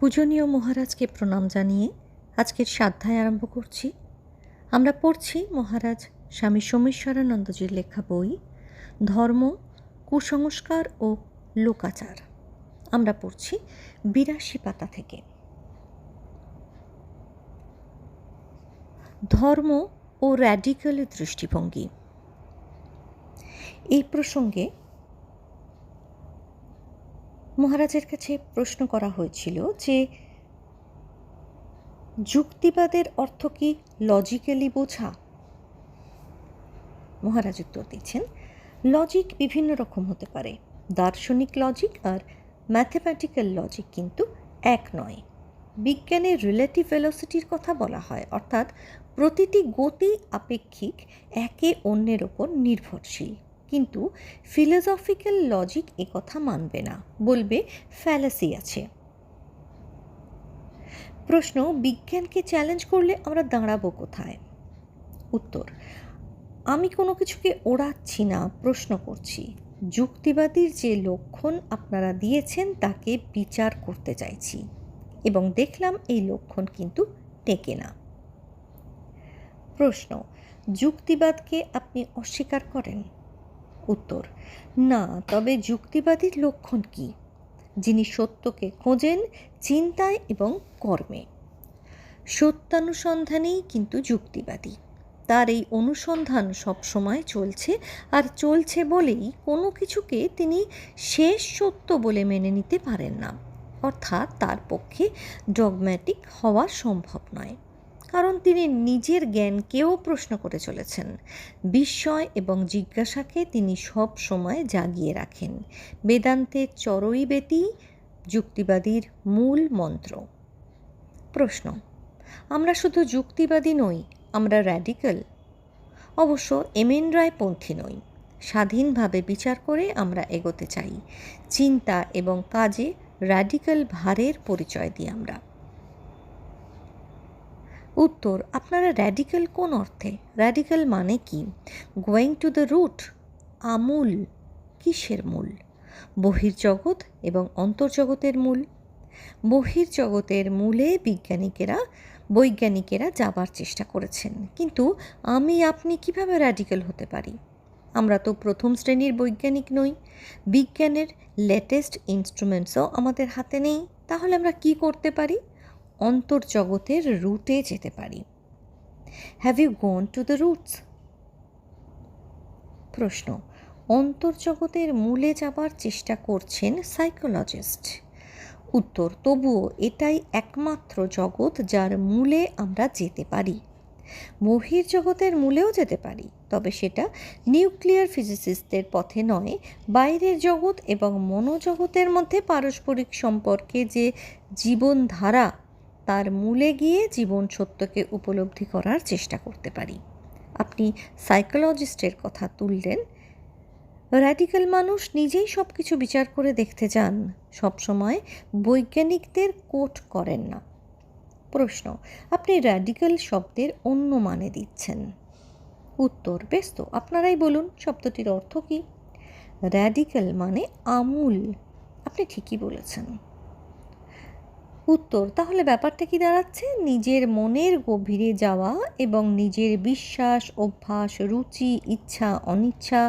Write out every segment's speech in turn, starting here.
পূজনীয় মহারাজকে প্রণাম জানিয়ে আজকের সাধ্যায় আরম্ভ করছি। আমরা পড়ছি মহারাজ স্বামী সোমেশ্বরানন্দজির লেখা বই, ধর্ম, কুসংস্কার ও লোকাচার। আমরা পড়ছি বিরাশি পাতা থেকে। ধর্ম ও র্যাডিক্যালের দৃষ্টিভঙ্গি। এই প্রসঙ্গে মহারাজের কাছে প্রশ্ন করা হয়েছিল যে, যুক্তিবাদের অর্থ কি লজিক্যালি বোঝা? মহারাজ উত্তর দিচ্ছেন লজিক বিভিন্ন রকম হতে পারে। দার্শনিক লজিক আর ম্যাথমেটিক্যাল লজিক কিন্তু এক নয়। বিজ্ঞানের রিলেটিভ ভেলোসিটির কথা বলা হয়, অর্থাৎ প্রতিটি গতি আপেক্ষিক একে অন্যের ওপর নির্ভরশীল। কিন্তু ফিলোসফিক্যাল লজিক কথা মানবে না। বলবে, ফ্যালাসি আছে। প্রশ্ন, বিজ্ঞানকে চ্যালেঞ্জ করলে আমরা দাঁড়াবো কোথায়? উত্তর, আমি কোনো কিছুকে ওড়াচ্ছি না, প্রশ্ন করছি। যুক্তিবাদীর যে লক্ষণ আপনারা দিয়েছেন, তাকে বিচার করতে চাইছি। এবং দেখলাম এই লক্ষণ কিন্তু টেকে না। প্রশ্ন, যুক্তিবাদকে আপনি অস্বীকার করেন? উত্তর, না, তবে যুক্তিবাদীর লক্ষণ কি? যিনি সত্যকে খোঁজেন, চিন্তায় এবং কর্মে। সত্যানুসন্ধানেই কিন্তু যুক্তিবাদী। তার এই অনুসন্ধান সবসময় চলছে, আর চলছে বলেই কোনো কিছুকে তিনি শেষ সত্য বলে মেনে নিতে পারেন না। অর্থাৎ তার পক্ষে ডগম্যাটিক হওয়া সম্ভব নয়। কারণ তিনি নিজের জ্ঞানকেও প্রশ্ন করে চলেছেন। বিস্ময় এবং জিজ্ঞাসাকে তিনি সব সময় জাগিয়ে রাখেন। বেদান্তের চরই বেতি যুক্তিবাদীর মূল মন্ত্র। প্রশ্ন, আমরা শুধু যুক্তিবাদী নই, আমরা র্যাডিক্যাল অবশ্য এমেন রায় পন্থী নই। স্বাধীনভাবে বিচার করে আমরা এগোতে চাই। চিন্তা এবং কাজে র্যাডিক্যাল ভারের পরিচয় দিই আমরা। উত্তর, আপনারা র্যাডিক্যাল কোন অর্থে? র্যাডিক্যাল মানে কি? গোয়িং টু দ্য রুট আমূল, কিসের মূল? বহির্জগৎ এবং অন্তর্জগতের মূল? বহির্জগতের মূলে বিজ্ঞানিকেরা, বৈজ্ঞানিকেরা যাবার চেষ্টা করেছেন। কিন্তু আমি, আপনি কীভাবে র্যাডিক্যাল হতে পারি? আমরা তো প্রথম শ্রেণির বৈজ্ঞানিক নই। বিজ্ঞানের লেটেস্ট ইনস্ট্রুমেন্টসও আমাদের হাতে নেই। তাহলে আমরা কি করতে পারি? অন্তর্জগতের রুটে যেতে পারি। Have you gone to the roots প্রশ্ন। অন্তর্জগতের মূলে যাবার চেষ্টা করছেন সাইকোলজিস্ট উত্তর, তবুও এটাই একমাত্র জগৎ যার মূলে আমরা যেতে পারি। বহির্জগতের মূলেও যেতে পারি, তবে সেটা নিউক্লিয়ার ফিজিসিস্টদের পথে নয়, বাইরের জগৎ এবং মনোজগতের মধ্যে পারস্পরিক সম্পর্কে যে জীবনধারা তার মূলে গিয়ে জীবন সত্যকে উপলব্ধি করার চেষ্টা করতে পারি। আপনি সাইকোলজিস্টের কথা তুললেন। র্যাডিক্যাল মানুষ নিজেই সব কিছু বিচার করে দেখতে যান সবসময় বৈজ্ঞানিকদের কোট করেন না। প্রশ্ন, আপনি র্যাডিক্যাল শব্দের অন্য মানে দিচ্ছেন? উত্তর বেশ তো আপনারাই বলুন, শব্দটির অর্থ কী? র্যাডিক্যাল মানে আমূল। আপনি ঠিকই বলেছেন। উত্তর, তাহলে ব্যাপারটা কি দাঁড়াচ্ছে? নিজের মনের গভীরে যাওয়া এবং নিজের বিশ্বাস, অভ্যাস, রুচি, ইচ্ছা, অনিচ্ছা,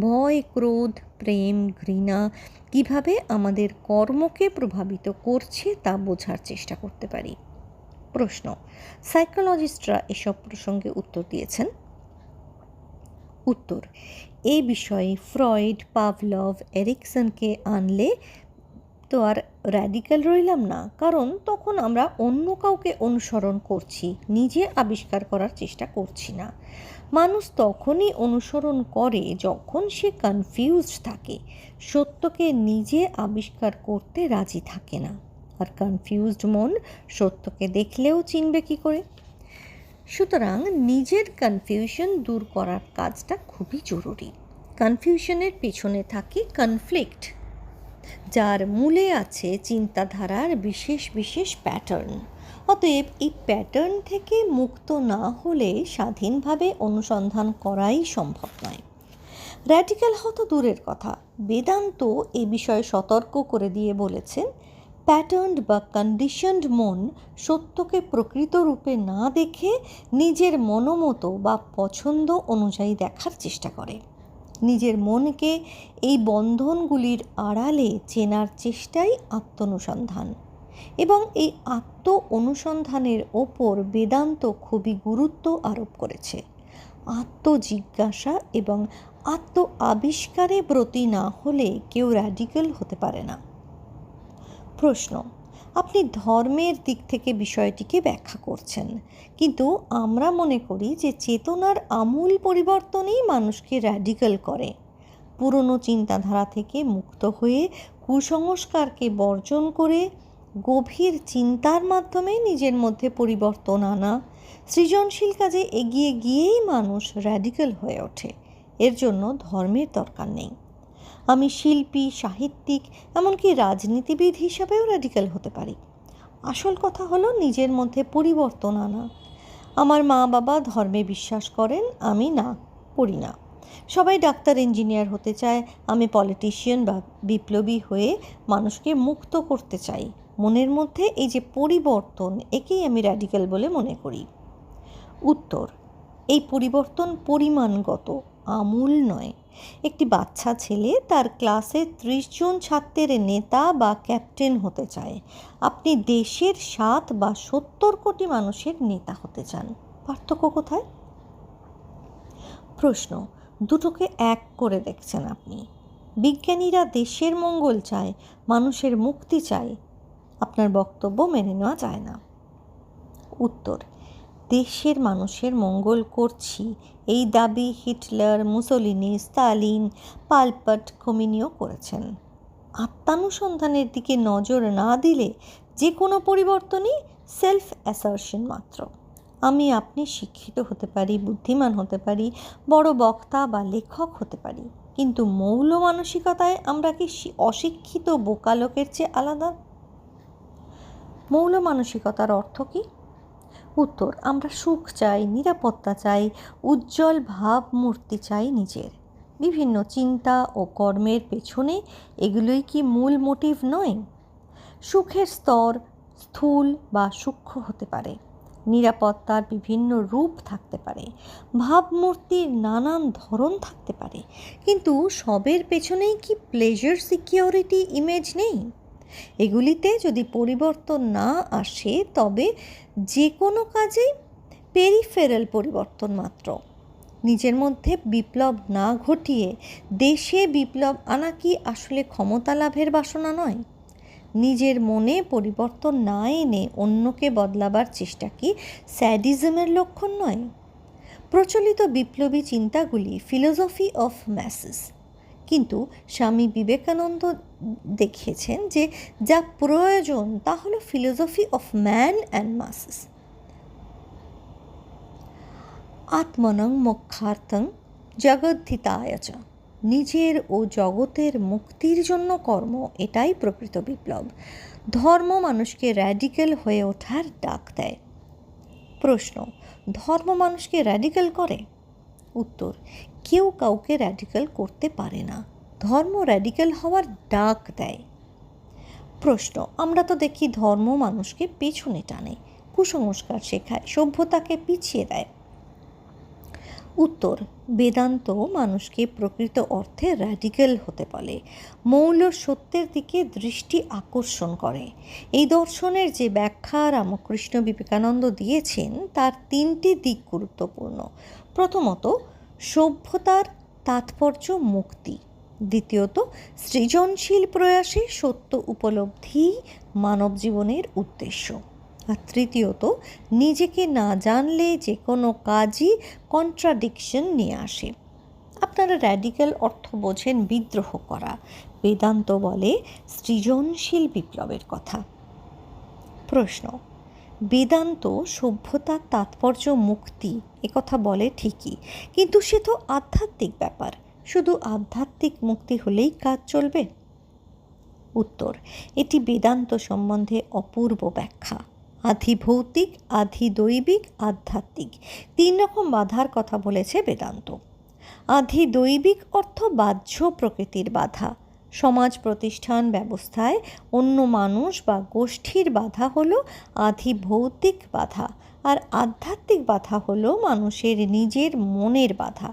ভয়, ক্রোধ, প্রেম, ঘৃণা কীভাবে আমাদের কর্মকে প্রভাবিত করছে তা বোঝার চেষ্টা করতে পারি। প্রশ্ন সাইকোলজিস্টরা এসব প্রসঙ্গে উত্তর দিয়েছেন? উত্তর, এই বিষয়ে ফ্রয়েড, পাভলভ, এরিকসনকে আনলে তো আর র্যাডিক্যাল রইলাম না, কারণ তখন আমরা অন্য কাউকে অনুসরণ করছি, নিজে আবিষ্কার করার চেষ্টা করছি না। মানুষ তখনই অনুসরণ করে যখন সে কনফিউজড থাকে, সত্যকে নিজে আবিষ্কার করতে রাজি থাকে না। আর কনফিউজড মন সত্যকে দেখলেও চিনবে কি করে? সুতরাং নিজের কনফিউশন দূর করার কাজটা খুবই জরুরি। কনফিউশনের পেছনে থাকে কনফ্লিক্ট যার মূলে আছে চিন্তাধারার বিশেষ বিশেষ প্যাটার্ন অতএব এই প্যাটার্ন থেকে মুক্ত না হলে স্বাধীনভাবে অনুসন্ধান করাই সম্ভব নয়। র্যাডিক্যাল হতো দূরের কথা। বেদান্ত এ বিষয়ে সতর্ক করে দিয়ে বলেছেন প্যাটার্নড বা কন্ডিশনড মন সত্যকে প্রকৃত রূপে না দেখে নিজের মনোমতো বা পছন্দ অনুযায়ী দেখার চেষ্টা করে। নিজের মনকে এই বন্ধনগুলির আড়ালে চেনার চেষ্টাই আত্মনুসন্ধান। এবং এই আত্ম অনুসন্ধানের ওপর বেদান্ত খুবই গুরুত্ব আরোপ করেছে। আত্মজিজ্ঞাসা এবং আত্ম আবিষ্কারে ব্রতী না হলে কেউ র্যাডিক্যাল হতে পারে না। প্রশ্ন আপনি ধর্মের দিক থেকে বিষয়টিকে ব্যাখ্যা করছেন। কিন্তু আমরা মনে করি যে চেতনার আমূল পরিবর্তনেই মানুষকে র্যাডিক্যাল করে। পুরনো চিন্তাধারা থেকে মুক্ত হয়ে, কুসংস্কারকে বর্জন করে, গভীর চিন্তার মাধ্যমে নিজের মধ্যে পরিবর্তন আনা, সৃজনশীল কাজে এগিয়ে গিয়েই মানুষ র্যাডিক্যাল হয়ে ওঠে। এর জন্য ধর্মের দরকার নেই। আমি শিল্পী, সাহিত্যিক, এমনকি রাজনীতিবিদ হিসাবেও র্যাডিক্যাল হতে পারি। আসল কথা হলো নিজের মধ্যে পরিবর্তন আনা। আমার মা বাবা ধর্মে বিশ্বাস করেন, আমি না, করি না। সবাই ডাক্তার ইঞ্জিনিয়ার হতে চায়, আমি পলিটিশিয়ান বা বিপ্লবী হয়ে মানুষকে মুক্ত করতে চাই। মনের মধ্যে এই যে পরিবর্তন, একেই আমি র্যাডিক্যাল বলে মনে করি। উত্তর, এই পরিবর্তন পরিমাণগত। আমূল নয়। একটি বাচ্চা ছেলে তার ক্লাসে ত্রিশ জন ছাত্রের নেতা বা ক্যাপ্টেন হতে চায়। আপনি দেশের সাত বা সত্তর কোটি মানুষের নেতা হতে চান। পার্থক্য কোথায়? প্রশ্ন, দুটোকে এক করে দেখছেন আপনি। বিজ্ঞানীরা দেশের মঙ্গল চায়, মানুষের মুক্তি চায়। আপনার বক্তব্য মেনে নেওয়া যায় না। উত্তর দেশের মানুষের মঙ্গল করছি। এই দাবি Hitler, Mussolini Stalin Pol Pot, খমিনিও করেছেন। আত্মানুসন্ধানের দিকে নজর না দিলে যে কোনো পরিবর্তনই সেলফ অ্যাসার্শন মাত্র। আমি আপনি শিক্ষিত হতে পারি, বুদ্ধিমান হতে পারি, বড় বক্তা বা লেখক হতে পারি। কিন্তু মৌল মানসিকতায় আমরা কি অশিক্ষিত বোকা লোকের চেয়ে আলাদা? মৌল মানসিকতার অর্থ কী? উত্তর, আমরা সুখ চাই, নিরাপত্তা চাই, উজ্জ্বল ভাবমূর্তি চাই নিজের। বিভিন্ন চিন্তা ও কর্মের পেছনে এগুলোই কি মূল মোটিভ নয়? সুখের স্তর স্থূল বা সূক্ষ্ম হতে পারে। নিরাপত্তার বিভিন্ন রূপ থাকতে পারে। ভাবমূর্তির নানান ধরন থাকতে পারে। কিন্তু সবের পেছনেই কি প্লেজার সিকিউরিটি ইমেজ নেই? এগুলিতে যদি পরিবর্তন না আসে, তবে যে কোনো কাজেই পেরিফেরাল পরিবর্তন মাত্র। নিজের মধ্যে বিপ্লব না ঘটিয়ে দেশে বিপ্লব আনা কি আসলে ক্ষমতা লাভের বাসনা নয়? নিজের মনে পরিবর্তন না এনে অন্যকে বদলাবার চেষ্টা কি স্যাডিজমের লক্ষণ নয়? প্রচলিত বিপ্লবী চিন্তাগুলি ফিলোসফি অফ ম্যাসেস কিন্তু স্বামী বিবেকানন্দ দেখিয়েছেন যে যা প্রয়োজন তা হলো philosophy of man and masses আত্মনং মোক্ষার্থং জগদ্ধিতায় চ। নিজের ও জগতের মুক্তির জন্য কর্ম, এটাই প্রকৃত বিপ্লব। ধর্ম মানুষকে র্যাডিক্যাল হয়ে ওঠার ডাক দেয়। প্রশ্ন, ধর্ম মানুষকে র্যাডিক্যাল করে? উত্তর কেউ কাউকে র্যাডিক্যাল করতে পারে না। ধর্ম র্যাডিক্যাল হওয়ার ডাক দেয়। প্রশ্ন, আমরা তো দেখি ধর্ম মানুষকে পেছনে টানে, কুসংস্কার শেখায়, সভ্যতাকে পিছিয়ে দেয়। উত্তর, বেদান্ত মানুষকে প্রকৃত অর্থে র্যাডিক্যাল হতে বলে, মৌল সত্যের দিকে দৃষ্টি আকর্ষণ করে। এই দর্শনের যে ব্যাখ্যা রামকৃষ্ণ বিবেকানন্দ দিয়েছেন, তার তিনটি দিক গুরুত্বপূর্ণ। প্রথমত সভ্যতার তাৎপর্য মুক্তি। দ্বিতীয়ত, সৃজনশীল প্রয়াসে সত্য উপলব্ধি মানব জীবনের উদ্দেশ্য। আর তৃতীয়ত, নিজেকে না জানলে যে কোনো কাজই কন্ট্রাডিকশন নিয়ে আসে। আপনারা র্যাডিক্যাল অর্থ বোঝেন বিদ্রোহ করা। বেদান্ত বলে সৃজনশীল বিপ্লবের কথা। প্রশ্ন বেদান্ত সভ্যতার তাৎপর্য, মুক্তি একথা বলে ঠিকই। কিন্তু সে তো আধ্যাত্মিক ব্যাপার। শুধু আধ্যাত্মিক মুক্তি হলেই কাজ চলবে? উত্তর, এটি বেদান্ত সম্বন্ধে অপূর্ব ব্যাখ্যা। আধি ভৌতিক আধি দৈবিক আধ্যাত্মিক। তিন রকম বাধার কথা বলেছে বেদান্ত। আধি দৈবিক অর্থ বাহ্য প্রকৃতির বাধা। সমাজ প্রতিষ্ঠান ব্যবস্থায় অন্য মানুষ বা গোষ্ঠীর বাধা হলো আধি ভৌতিক বাধা আর আধ্যাত্মিক বাধা হলো মানুষের নিজের মনের বাধা।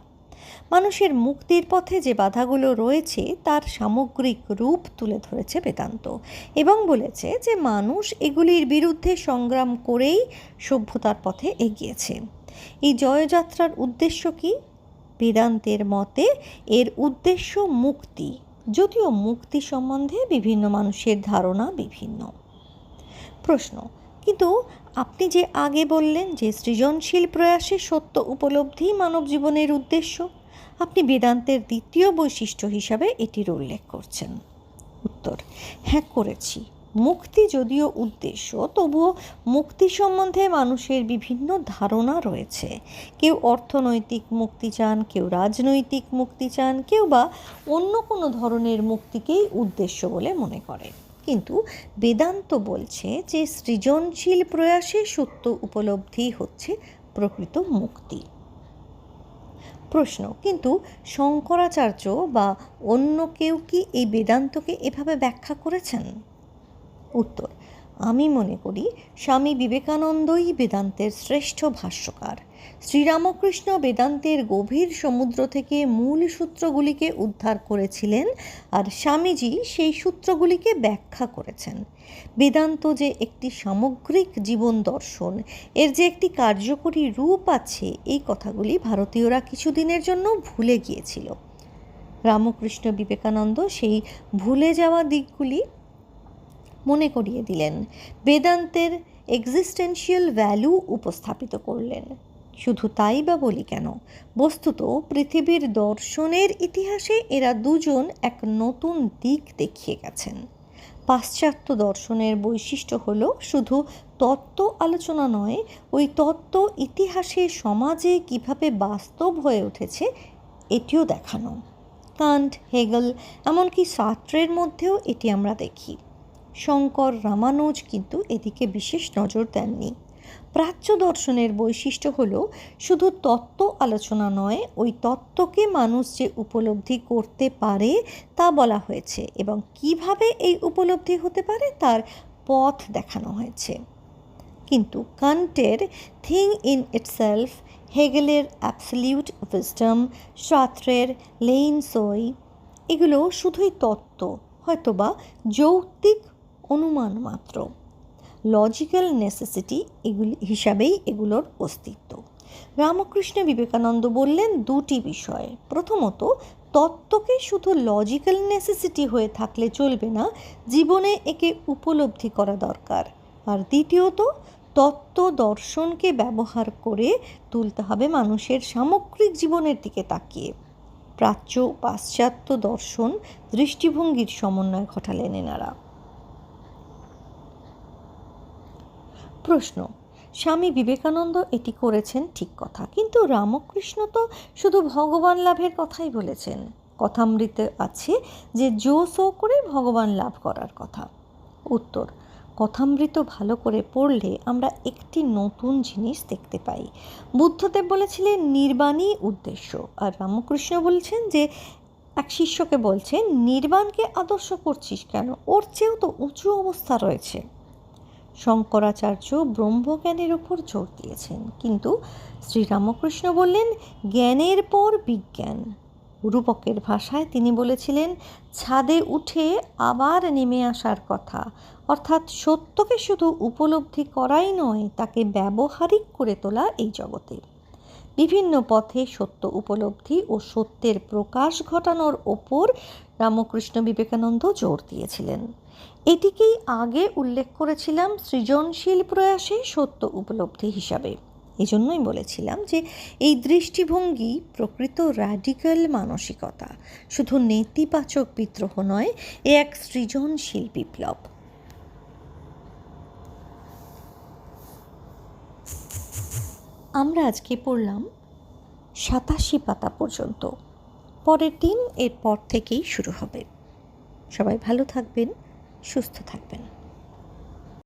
মানুষের মুক্তির পথে যে বাধাগুলো রয়েছে তার সামগ্রিক রূপ তুলে ধরেছে বেদান্ত এবং বলেছে যে মানুষ এগুলির বিরুদ্ধে সংগ্রাম করেই সভ্যতার পথে এগিয়েছে। এই জয়যাত্রার উদ্দেশ্য কি? বেদান্তের মতে এর উদ্দেশ্য মুক্তি। যদিও মুক্তি সম্বন্ধে বিভিন্ন মানুষের ধারণা বিভিন্ন। প্রশ্ন, কিন্তু আপনি যে আগে বললেন যে সৃজনশীল প্রয়াসে সত্য উপলব্ধি মানব জীবনের উদ্দেশ্য, আপনি বেদান্তের দ্বিতীয় বৈশিষ্ট্য হিসাবে এটির উল্লেখ করছেন। উত্তর হ্যাঁ করেছি। মুক্তি যদিও উদ্দেশ্য, তবুও মুক্তি সম্বন্ধে মানুষের বিভিন্ন ধারণা রয়েছে। কেউ অর্থনৈতিক মুক্তি চান, কেউ রাজনৈতিক মুক্তি চান, কেউ বা অন্য কোনো ধরনের মুক্তিকেই উদ্দেশ্য বলে মনে করে। কিন্তু বেদান্ত বলছে যে সৃজনশীল প্রয়াসে সত্য উপলব্ধি হচ্ছে প্রকৃত মুক্তি। প্রশ্ন, কিন্তু শঙ্করাচার্য বা অন্য কেউ কি এই বেদান্তকে এভাবে ব্যাখ্যা করেছেন? উত্তর। আমি মনে করি স্বামী বিবেকানন্দই বেদান্তের শ্রেষ্ঠ ভাষ্যকার। শ্রীরামকৃষ্ণ বেদান্তের গভীর সমুদ্র থেকে মূল সূত্রগুলিকে উদ্ধার করেছিলেন আর স্বামীজি সেই সূত্রগুলিকে ব্যাখ্যা করেছেন। বেদান্ত যে একটি সামগ্রিক জীবন দর্শন, এর যে একটি কার্যকরী রূপ আছে, এই কথাগুলি ভারতীয়রা কিছুদিনের জন্য ভুলে গিয়েছিল। রামকৃষ্ণ বিবেকানন্দ সেই ভুলে যাওয়া দিকগুলি মনে করিয়ে দিলেন। বেদান্তের এক্সিস্টেন্সিয়াল ভ্যালু উপস্থাপিত করলেন। শুধু তাই বা বলি কেন? বস্তুত পৃথিবীর দর্শনের ইতিহাসে এরা দুজন এক নতুন দিক দেখিয়ে গেছেন। পাশ্চাত্য দর্শনের বৈশিষ্ট্য হল শুধু তত্ত্ব আলোচনা নয়, ওই তত্ত্ব ইতিহাসে সমাজে কীভাবে বাস্তব হয়ে উঠেছে এটিও দেখানো। কান্ট, হেগল, এমনকি সাত্রের মধ্যেও এটি আমরা দেখি। শঙ্কর রামানুজ কিন্তু এদিকে বিশেষ নজর দেননি। প্রাচ্য দর্শনের বৈশিষ্ট্য হল, শুধু তত্ত্ব আলোচনা নয়, ওই তত্ত্বকে মানুষ যে উপলব্ধি করতে পারে তা বলা হয়েছে এবং কীভাবে এই উপলব্ধি হতে পারে তার পথ দেখানো হয়েছে। কিন্তু কান্টের থিং ইন ইটসেলফ, হেগেলের অ্যাবসলিউট উইজডম, সাত্রের লেইন সই এগুলো শুধুই তত্ত্ব, হয়তোবা যৌক্তিক অনুমান মাত্র। লজিক্যাল নেসেসিটি এগুলি, হিসাবেই এগুলোর অস্তিত্ব। রামকৃষ্ণ বিবেকানন্দ বললেন দুটি বিষয়। প্রথমত, তত্ত্বকে শুধু লজিক্যাল নেসেসিটি হয়ে থাকলে চলবে না, জীবনে একে উপলব্ধি করা দরকার। আর দ্বিতীয়ত, তত্ত্ব দর্শনকে ব্যবহার করে তুলতে হবে মানুষের সামগ্রিক জীবনের দিকে তাকিয়ে। প্রাচ্য পাশ্চাত্য দর্শন দৃষ্টিভঙ্গির সমন্বয় ঘটালেন এনারা। প্রশ্ন। স্বামী বিবেকানন্দ এটি করেছেন ঠিক কথা, কিন্তু রামকৃষ্ণ তো শুধু ভগবান লাভের কথাই বলেছেন। কথামৃতে আছে যে জো সো করে ভগবান লাভ করার কথা। উত্তর, কথামৃত ভালো করে পড়লে আমরা একটি নতুন জিনিস দেখতে পাই। বুদ্ধদেব বলেছিলেন, নির্বাণই উদ্দেশ্য। আর রামকৃষ্ণ বলছেন যে, এক শিষ্যকে বলছেন, নির্বাণকে আদর্শ করছিস কেন? ওর চেয়েও তো উঁচু অবস্থা রয়েছে। শঙ্করাচার্য ব্রহ্মজ্ঞানের ওপর জোর দিয়েছেন। কিন্তু শ্রীরামকৃষ্ণ বললেন, জ্ঞানের পর বিজ্ঞান। রূপকের ভাষায় তিনি বলেছিলেন, ছাদে উঠে আবার নেমে আসার কথা। অর্থাৎ সত্যকে শুধু উপলব্ধি করাই নয়, তাকে ব্যবহারিক করে তোলা এই জগতে। বিভিন্ন পথে সত্য উপলব্ধি ও সত্যের প্রকাশ ঘটানোর ওপর রামকৃষ্ণ বিবেকানন্দ জোর দিয়েছিলেন। এটিকেই আগে উল্লেখ করেছিলাম সৃজনশীল প্রয়াসে সত্য উপলব্ধি হিসাবে। এই জন্যই বলেছিলাম যে এই দৃষ্টিভঙ্গি প্রকৃত র্যাডিক্যাল মানসিকতা, শুধু নেতিবাচক বিদ্রোহ নয়, এ এক সৃজনশীল বিপ্লব। আমরা আজকে পড়লাম সাতাশি পাতা পর্যন্ত। পরের দিন এরপর থেকেই শুরু হবে। সবাই ভালো থাকবেন। সুস্থ থাকবেন।